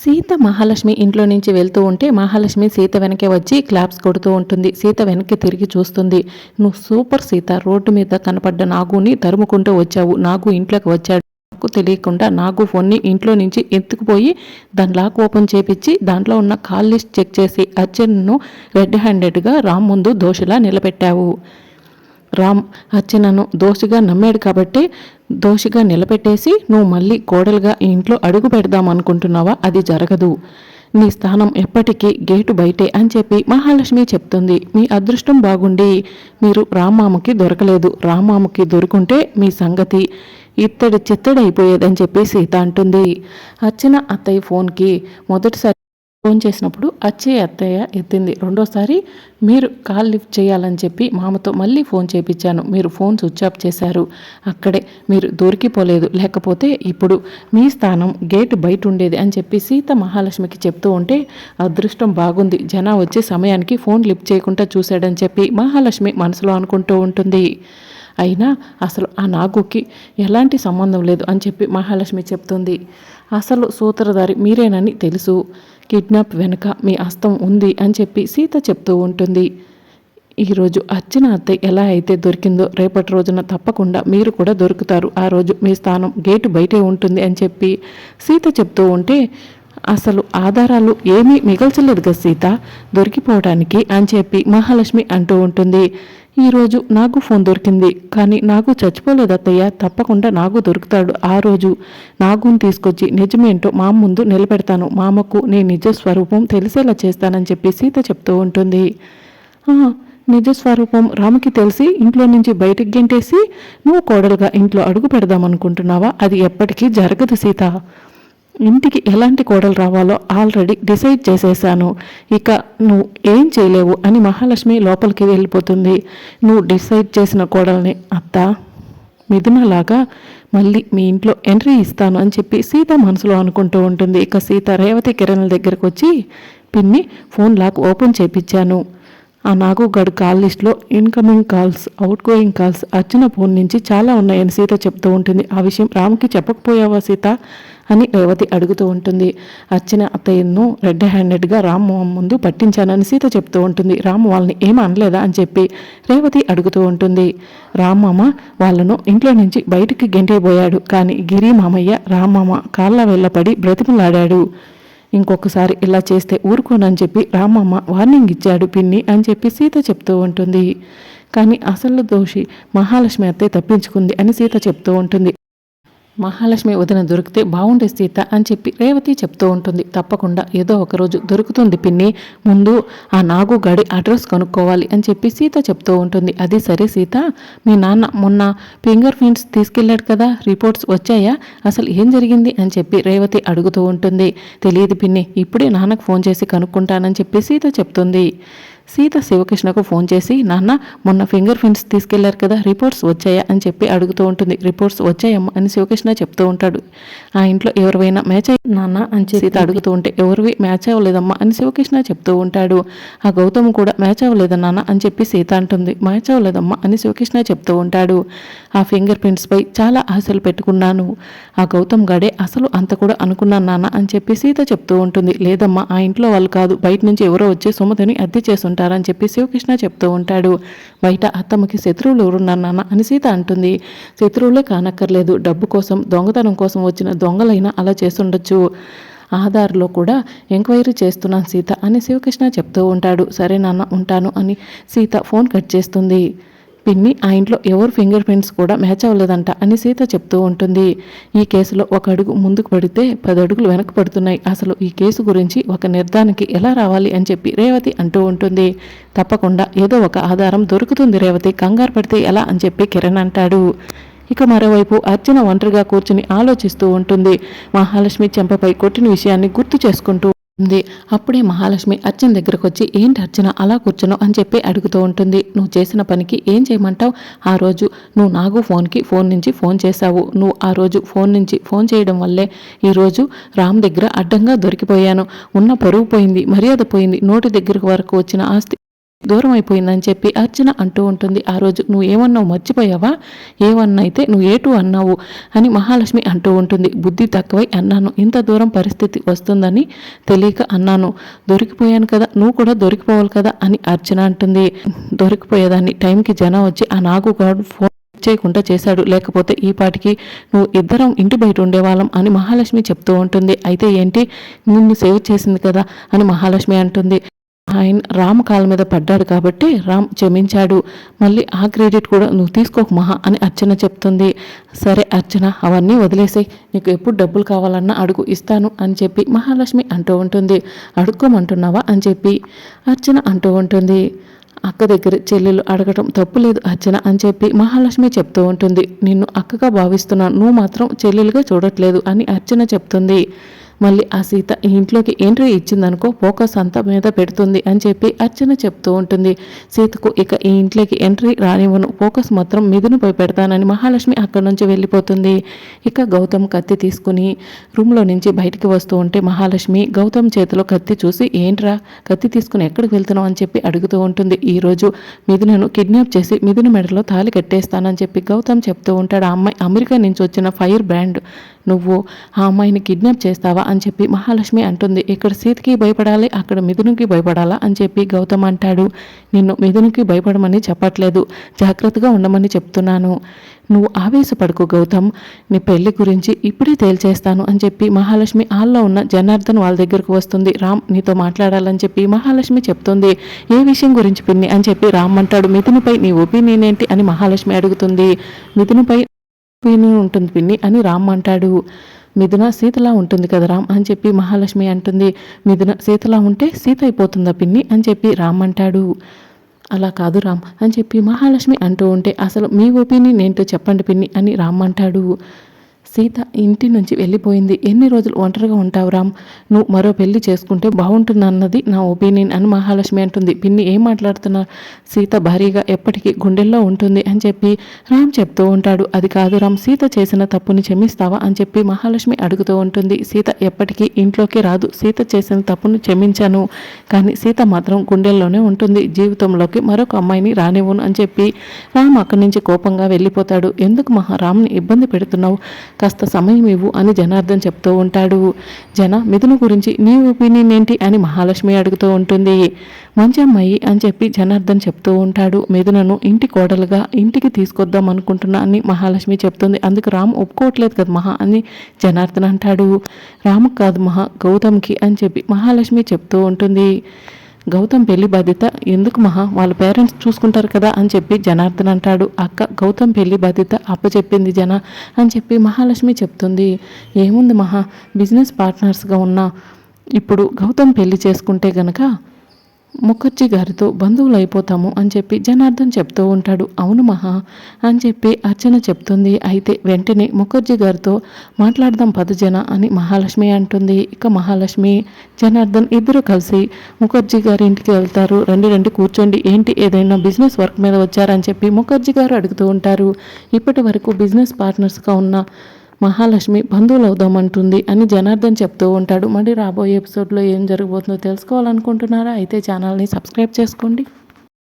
సీత మహాలక్ష్మి ఇంట్లో నుంచి వెళ్తూ ఉంటే మహాలక్ష్మి సీత వెనకే వచ్చి క్లాప్స్ కొడుతూ ఉంటుంది. సీత వెనక్కి తిరిగి చూస్తుంది. నువ్వు సూపర్ సీత రోడ్డు మీద కనపడ్డ నాగుని తరుముకుంటూ వచ్చావు. నాగు ఇంట్లోకి వచ్చాడు. నాకు తెలియకుండా నాగు ఫోన్ని ఇంట్లో నుంచి ఎత్తుకుపోయి దాని లాక్ ఓపెన్ చేపించి దాంట్లో ఉన్న కాల్ లిస్ట్ చెక్ చేసి అర్జున్ను రెడ్ హ్యాండెడ్గా రామ్ ముందు దోషిలా నిలబెట్టావు. రామ్ అర్చనను దోషిగా నమ్మాడు కాబట్టి దోషిగా నిలబెట్టేసి నువ్వు మళ్ళీ కోడలుగా ఈ ఇంట్లో అడుగు పెడదాం అనుకుంటున్నావా? అది జరగదు. నీ స్థానం ఎప్పటికీ గేటు బయటే అని చెప్పి మహాలక్ష్మి చెప్తుంది. మీ అదృష్టం బాగుండి మీరు రామ్మామకి దొరకలేదు. రామ్మామకి దొరుకుంటే మీ సంగతి ఇత్తడి చిత్తడైపోయేదని చెప్పి సీత అంటుంది. అర్చన అత్తయ్య ఫోన్కి మొదటిసారి ఫోన్ చేసినప్పుడు అచ్చే అత్తయ్య ఎత్తింది. రెండోసారి మీరు కాల్ లిఫ్ట్ చేయాలని చెప్పి మామతో మళ్ళీ ఫోన్ చేపించాను. మీరు ఫోన్ స్విచ్ ఆఫ్ చేశారు. అక్కడే మీరు దొరికిపోలేదు. లేకపోతే ఇప్పుడు మీ స్థానం గేట్ బయట ఉండేది అని చెప్పి సీత మహాలక్ష్మికి చెప్తూ ఉంటే అదృష్టం బాగుంది. జన వచ్చే సమయానికి ఫోన్ లిఫ్ట్ చేయకుండా చూశాడని చెప్పి మహాలక్ష్మి మనసులో అనుకుంటూ ఉంటుంది. అయినా అసలు ఆ నాగుకి ఎలాంటి సంబంధం లేదు అని చెప్పి మహాలక్ష్మి చెప్తుంది. అసలు సూత్రధారి మీరేనని తెలుసు. కిడ్నాప్ వెనుక మీ హస్తం ఉంది అని చెప్పి సీత చెప్తూ ఉంటుంది. ఈరోజు అర్చన అత్తయ్య ఎలా అయితే దొరికిందో రేపటి రోజున తప్పకుండా మీరు కూడా దొరుకుతారు. ఆ రోజు మీ స్థానం గేటు బయటే ఉంటుంది అని చెప్పి సీత చెప్తూ ఉంటే అసలు ఆధారాలు ఏమీ మిగల్చలేదు కదా సీత. దొరికిపోవడానికి అని చెప్పి మహాలక్ష్మి అంటూ ఉంటుంది. ఈరోజు నాకు ఫోన్ దొరికింది కానీ నాకు చచ్చిపోలేదు అత్తయ్య తప్పకుండా నాకు దొరుకుతాడు. ఆ రోజు నాగుని తీసుకొచ్చి నిజమేంటో మా ముందు నిలబెడతాను. మామకు నీ నిజ స్వరూపం తెలిసేలా చేస్తానని చెప్పి సీత చెప్తూ ఉంటుంది. నిజ స్వరూపం రాముకి తెలిసి ఇంట్లో నుంచి బయటికి గెంటేసి నువ్వు కోడలుగా ఇంట్లో అడుగు పెడదామనుకుంటున్నావా? అది ఎప్పటికీ జరగదు సీత. ఇంటికి ఎలాంటి కోడలు రావాలో ఆల్రెడీ డిసైడ్ చేసేసాను ఇక నువ్వు ఏం చేయలేవు అని మహాలక్ష్మి లోపలికి వెళ్ళిపోతుంది. నువ్వు డిసైడ్ చేసిన కోడల్ని అత్త మిథునలాగా మళ్ళీ మీ ఇంట్లో ఎంట్రీ ఇస్తాను అని చెప్పి సీత మనసులో అనుకుంటూ ఉంటుంది. ఇక సీత రేవతి కిరణ్ దగ్గరకు వచ్చి పిన్ని ఫోన్ లాక్ ఓపెన్ చేపించాను. ఆ నాకు గడు కాల్ లిస్ట్లో incoming calls outgoing calls Archana phone నుంచి చాలా ఉన్నాయని సీత చెప్తూ ఉంటుంది. ఆ విషయం రామ్కి చెప్పకపోయావా సీత? అని రేవతి అడుగుతూ ఉంటుంది. అర్చన అత్తయ్యను రెడ్ హ్యాండెడ్గా రాము ముందు పట్టించానని సీత చెప్తూ ఉంటుంది. రాము వాళ్ళని ఏం అనలేదా అని చెప్పి రేవతి అడుగుతూ ఉంటుంది. రామ్మమ్మ వాళ్ళను ఇంట్లో నుంచి బయటికి గెంటేపోయాడు కానీ గిరి మామయ్య రామ్మమ్మ కాళ్ళ వెళ్ళపడి బ్రతిమలాడాడు. ఇంకొకసారి ఇలా చేస్తే ఊరుకోనని చెప్పి రామమ్మ వార్నింగ్ ఇచ్చాడు పిన్ని అని చెప్పి సీత చెప్తూ ఉంటుంది. కానీ అసలు దోషి మహాలక్ష్మి అత్తయ్య తప్పించుకుంది అని సీత చెప్తూ ఉంటుంది. మహాలక్ష్మి వదిన దొరికితే బాగుండే సీత అని చెప్పి రేవతి చెప్తూ ఉంటుంది. తప్పకుండా ఏదో ఒకరోజు దొరుకుతుంది పిన్ని. ముందు ఆ నాగు గడి అడ్రస్ కనుక్కోవాలి అని చెప్పి సీత చెప్తూ ఉంటుంది. అది సరే సీత. మీ నాన్న మొన్న ఫింగర్ ప్రింట్స్ తీసుకెళ్ళాడు కదా. రిపోర్ట్స్ వచ్చాయా? అసలు ఏం జరిగింది? అని చెప్పి రేవతి అడుగుతూ ఉంటుంది. తెలియదు పిన్ని. ఇప్పుడే నాన్నకు ఫోన్ చేసి కనుక్కుంటానని చెప్పి సీత చెప్తుంది. సీత శివకృష్ణకు ఫోన్ చేసి నాన్న మొన్న ఫింగర్ ప్రింట్స్ తీసుకెళ్ళారు కదా రిపోర్ట్స్ వచ్చాయా? అని చెప్పి అడుగుతూ ఉంటుంది. రిపోర్ట్స్ వచ్చాయమ్మా అని శివకృష్ణ చెప్తూ ఉంటాడు. ఆ ఇంట్లో ఎవరివైనా మ్యాచ్ అయ్యి నాన్న అని సీత అడుగుతూ ఉంటే ఎవరివి? మ్యాచ్ అవ్వలేదమ్మా అని శివకృష్ణ చెప్తూ ఉంటాడు. ఆ గౌతమ్ కూడా మ్యాచ్ అవ్వలేదా నాన్న? అని చెప్పి సీత అంటుంది. మ్యాచ్ అవ్వలేదమ్మా అని శివకృష్ణ చెప్తూ ఉంటాడు. ఆ ఫింగర్ ప్రింట్స్పై చాలా ఆశలు పెట్టుకున్నాను. ఆ గౌతమ్ గడే అసలు అంత కూడా అనుకున్నాను నాన్న అని చెప్పి సీత చెప్తూ ఉంటుంది. లేదమ్మా ఆ ఇంట్లో వాళ్ళు కాదు. బయట నుంచి ఎవరో వచ్చి సుమతిని అద్దె ఉంటారని చెప్పి శివకృష్ణ చెప్తూ ఉంటాడు. బయట అత్తమ్మకి శత్రువులు ఎవరున్నారు నాన్న అని సీత అంటుంది. శత్రువులే కానక్కర్లేదు. డబ్బు కోసం దొంగతనం కోసం వచ్చిన దొంగలైనా అలా చేస్తుండొచ్చు. ఆధార్లో కూడా ఎంక్వైరీ చేస్తున్నాను సీత అని శివకృష్ణ చెప్తూ ఉంటాడు. సరే నాన్న ఉంటాను అని సీత ఫోన్ కట్ చేస్తుంది. పిన్ని ఆ ఇంట్లో ఎవరు ఫింగర్ ప్రింట్స్ కూడా మ్యాచ్ అవ్వలేదంట అని సీత చెప్తూ ఉంటుంది. ఈ కేసులో ఒక అడుగు ముందుకు పడితే పది అడుగులు వెనక్కి పడుతున్నాయి. అసలు ఈ కేసు గురించి ఒక నిర్ధారణకి ఎలా రావాలి అని చెప్పి రేవతి అంటూ ఉంటుంది. తప్పకుండా ఏదో ఒక ఆధారం దొరుకుతుంది రేవతి. కంగారు పడితే ఎలా అని చెప్పి కిరణ్ అంటాడు. ఇక మరోవైపు అర్చన ఒంటరిగా కూర్చుని ఆలోచిస్తూ ఉంటుంది. మహాలక్ష్మి చెంపపై కొట్టిన విషయాన్ని గుర్తు చేసుకుంటూ ఉంది. అప్పుడే మహాలక్ష్మి అర్చన దగ్గరకు వచ్చి ఏంటి అర్చన అలా కూర్చున్నావు? అని చెప్పి అడుగుతూ ఉంటుంది. నువ్వు చేసిన పనికి ఏం చేయమంటావు? ఆ రోజు నువ్వు నాగు ఫోన్కి ఫోన్ నుంచి ఫోన్ చేశావు. నువ్వు ఆ రోజు ఫోన్ నుంచి ఫోన్ చేయడం వల్లే ఈరోజు రామ్ దగ్గర అడ్డంగా దొరికిపోయాను. ఉన్న పరువు పోయింది మర్యాద పోయింది. నోటి దగ్గరకు వరకు వచ్చిన ఆస్తి దూరం అయిపోయిందని చెప్పి అర్చన అంటూ ఉంటుంది. ఆ రోజు నువ్వు ఏమన్నావు? మర్చిపోయావా? ఏమన్నా అయితే నువ్వు ఏటు అన్నావు? అని మహాలక్ష్మి అంటూ ఉంటుంది. బుద్ధి తక్కువై అన్నాను. ఇంత దూరం పరిస్థితి వస్తుందని తెలియక అన్నాను. దొరికిపోయాను కదా నువ్వు కూడా దొరికిపోవాలి కదా అని అర్చన అంటుంది. దొరికిపోయేదాన్ని. టైంకి జనం వచ్చి ఆ నాకు గారు ఫోన్ చేయకుండా చేశాడు. లేకపోతే ఈ పాటికి నువ్వు ఇద్దరం ఇంటి బయట ఉండేవాళ్ళం అని మహాలక్ష్మి చెప్తూ ఉంటుంది. అయితే ఏంటి? నిన్ను సేవ్ చేసింది కదా అని మహాలక్ష్మి అంటుంది. ఆయన రామ్ కాళ్ళ మీద పడ్డాడు కాబట్టి రామ్ క్షమించాడు. మళ్ళీ ఆ క్రెడిట్ కూడా నువ్వు తీసుకోకు మహా అని అర్చన చెప్తుంది. సరే అర్చన అవన్నీ వదిలేసాయి. నీకు ఎప్పుడు డబ్బులు కావాలన్నా అడుగు ఇస్తాను అని చెప్పి మహాలక్ష్మి అంటూ ఉంటుంది. అడుక్కోమంటున్నావా అని చెప్పి అర్చన అంటూ ఉంటుంది. అక్క దగ్గర చెల్లెలు అడగటం తప్పు లేదు అర్చన అని చెప్పి మహాలక్ష్మి చెప్తూ ఉంటుంది. నిన్ను అక్కగా భావిస్తున్నాను నువ్వు మాత్రం చెల్లెలుగా చూడట్లేదు అని అర్చన చెప్తుంది. మళ్ళీ ఆ సీత ఈ ఇంట్లోకి ఎంట్రీ ఇచ్చిందనుకో ఫోకస్ అంతా మీద పెడుతుంది అని చెప్పి అర్చన చెప్తూ ఉంటుంది. సీతకు ఇక ఈ ఇంట్లోకి ఎంట్రీ రానివ్వను. ఫోకస్ మాత్రం మిథునుపై పెడతానని మహాలక్ష్మి అక్కడి నుంచి వెళ్ళిపోతుంది. ఇక గౌతమ్ కత్తి తీసుకుని రూమ్లో నుంచి బయటికి వస్తూ ఉంటే మహాలక్ష్మి గౌతమ్ చేతిలో కత్తి చూసి ఏంట్రా కత్తి తీసుకుని ఎక్కడికి వెళ్తున్నావు? అని చెప్పి అడుగుతూ ఉంటుంది. ఈరోజు మిథునను కిడ్నాప్ చేసి మిథున మెడలో తాలి కట్టేస్తానని చెప్పి గౌతమ్ చెప్తూ ఉంటాడు. ఆ అమ్మాయి అమెరికా నుంచి వచ్చిన ఫైర్ బ్రాండ్ నువ్వు ఆ అమ్మాయిని కిడ్నాప్ చేస్తావా అని చెప్పి మహాలక్ష్మి అంటుంది. ఇక్కడ సీతకి భయపడాలి అక్కడ మిథునికి భయపడాలా అని చెప్పి గౌతమ్ అంటాడు. నిన్ను మిథునికి భయపడమని చెప్పట్లేదు. జాగ్రత్తగా ఉండమని చెప్తున్నాను. నువ్వు ఆవేశపడుకు గౌతమ్. నీ పెళ్ళి గురించి ఇప్పుడే తేల్చేస్తాను అని చెప్పి మహాలక్ష్మి ఆల్లో ఉన్న జనార్దన్ వాళ్ళ దగ్గరకు వస్తుంది. రామ్ నీతో మాట్లాడాలని చెప్పి మహాలక్ష్మి చెప్తుంది. ఏ విషయం గురించి పిన్ని? అని చెప్పి రామ్ అంటాడు. మిథునిపై నీ ఒపీనియన్ ఏంటి? అని మహాలక్ష్మి అడుగుతుంది. మిథునిపై పిన్ని ఉంటుంది పిన్ని అని రామ్ అంటాడు. మిథున సీతలా ఉంటుంది కదా రామ్ అని చెప్పి మహాలక్ష్మి అంటుంది. మిథున సీతలా ఉంటే సీత అయిపోతుందా పిన్ని అని చెప్పి రామ్ అంటాడు. అలా కాదు రామ్ అని చెప్పి మహాలక్ష్మి అంటూ ఉంటే అసలు మీ ఒపీనియన్ ఏంటో చెప్పండి పిన్ని అని రామ్ అంటాడు. సీత ఇంటి నుంచి వెళ్ళిపోయింది. ఎన్ని రోజులు ఒంటరిగా ఉంటావు రామ్? నువ్వు మరో పెళ్ళి చేసుకుంటే బాగుంటుందన్నది నా ఒపీనియన్ అని మహాలక్ష్మి అంటుంది. పిన్ని ఏం మాట్లాడుతున్నా? సీత భారీగా ఎప్పటికీ గుండెల్లో ఉంటుంది అని చెప్పి రామ్ చెప్తూ ఉంటాడు. అది కాదు రామ్ సీత చేసిన తప్పుని క్షమిస్తావా? అని చెప్పి మహాలక్ష్మి అడుగుతూ ఉంటుంది. సీత ఎప్పటికీ ఇంట్లోకి రాదు. సీత చేసిన తప్పును క్షమించాను. కానీ సీత మాత్రం గుండెల్లోనే ఉంటుంది. జీవితంలోకి మరొక అమ్మాయిని రానివ్వను అని చెప్పి రామ్ అక్కడి నుంచి కోపంగా వెళ్ళిపోతాడు. ఎందుకు మహా? రామ్ని ఇబ్బంది పెడుతున్నావు. కాస్త సమయం ఇవ్వు అని జనార్దన్ చెప్తూ ఉంటాడు. జన మిథును గురించి నీ ఒపీనియన్ ఏంటి అని మహాలక్ష్మి అడుగుతూ ఉంటుంది. మంచి అమ్మాయి అని చెప్పి జనార్దన్ చెప్తూ ఉంటాడు. మిథునను ఇంటి కోడలుగా ఇంటికి తీసుకొద్దాం అనుకుంటున్నా అని మహాలక్ష్మి చెప్తుంది. అందుకు రామ్ ఒప్పుకోవట్లేదు కదా మహా అని జనార్దన్ అంటాడు. రాము కాదు మహా గౌతమ్కి అని చెప్పి మహాలక్ష్మి చెప్తూ ఉంటుంది. గౌతమ్ పెళ్ళి బాధ్యత ఎందుకు మహా? వాళ్ళ పేరెంట్స్ చూసుకుంటారు కదా అని చెప్పి జనార్దన్ అంటాడు. అక్క గౌతమ్ పెళ్ళి బాధ్యత అప్పచెప్పింది జన అని చెప్పి మహాలక్ష్మి చెప్తుంది. ఏముంది మహా? బిజినెస్ పార్ట్నర్స్గా ఉన్న. ఇప్పుడు గౌతమ్ పెళ్ళి చేసుకుంటే గనక ముఖర్జీ గారితో బంధువులు అయిపోతాము అని చెప్పి జనార్దన్ చెప్తూ ఉంటాడు. అవును మహా అని చెప్పి అర్చన చెప్తుంది. అయితే వెంటనే ముఖర్జీ గారితో మాట్లాడదాం పదజన అని మహాలక్ష్మి అంటుంది. ఇక మహాలక్ష్మి జనార్దన్ ఇద్దరు కలిసి ముఖర్జీ గారి ఇంటికి వెళ్తారు. రండి రండి కూర్చోండి. ఏంటి ఏదైనా బిజినెస్ వర్క్ మీద వచ్చారని చెప్పి ముఖర్జీ గారు అడుగుతూ ఉంటారు. ఇప్పటి వరకు బిజినెస్ పార్ట్నర్స్గా ఉన్న మహాలక్ష్మి బంధువులు అవుదామంటుంది అని జనార్దన్ చెప్తూ ఉంటాడు. మరి రాబోయే ఎపిసోడ్లో ఏం జరగబోతుందో తెలుసుకోవాలనుకుంటున్నారా? అయితే ఛానల్ని సబ్స్క్రైబ్ చేసుకోండి.